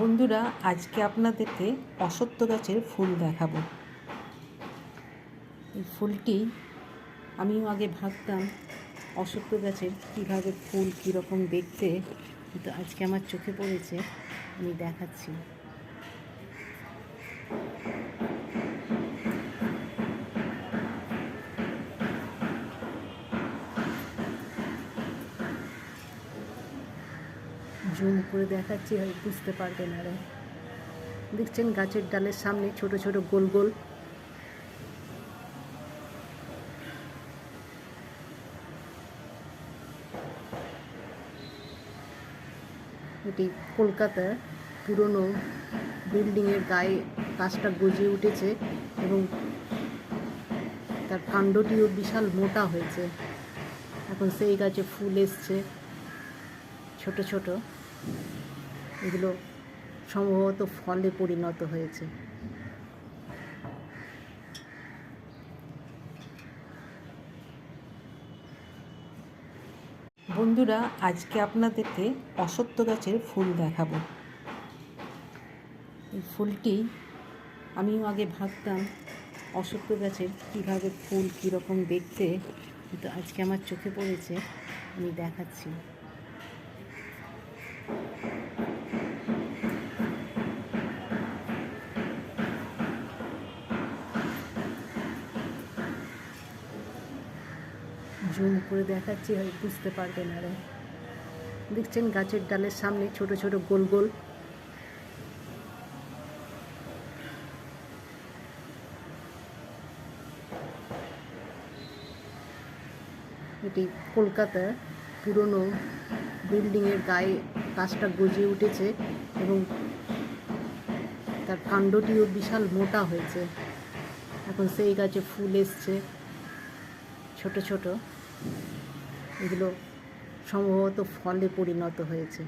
বন্ধুরা, আজকে আপনাদেরকে অসত্য গাছের ফুল দেখাবো। এই ফুলটি আমিও আগে ভাবতাম অসত্য গাছের কীভাবে ফুল কীরকম দেখতে, কিন্তু আজকে আমার চোখে পড়েছে, আমি দেখাচ্ছি। জুম করে দেখাচ্ছি, হয় বুঝতে পারবেন আরে দেখছেন গাছের ডালের সামনে ছোট ছোট গোল গোল। এটি কলকাতার পুরনো বিল্ডিংয়ের গায়ে গাছটা গজিয়ে উঠেছে এবং তার কাণ্ডটিও বিশাল মোটা হয়েছে। এখন সেই গাছে ফুল এসছে, ছোট ছোট। এগুলো সম্ভবত ফলে পরিণত হয়েছে। বন্ধুরা, আজকে আপনাদেরকে অসত্য গাছের ফুল দেখাবো। এই ফুলটি আমিও আগে ভাবতাম অসত্য গাছের কীভাবে ফুল কীরকম দেখতে, কিন্তু আজকে আমার চোখে পড়েছে, আমি দেখাচ্ছি। জুম করে দেখাচ্ছি, হয় বুঝতে পারবেন আরে দেখছেন গাছের ডালের সামনে ছোট ছোট গোল গোল। এটি কলকাতার পুরনো বিল্ডিংয়ের গায়ে গাছটা গজিয়ে উঠেছে এবং তার কাণ্ডটিও বিশাল মোটা হয়েছে। এখন সেই গাছে ফুল এসছে। ছোট ছোট এগুলো সম্ভবত ফলে পরিণত হয়েছে।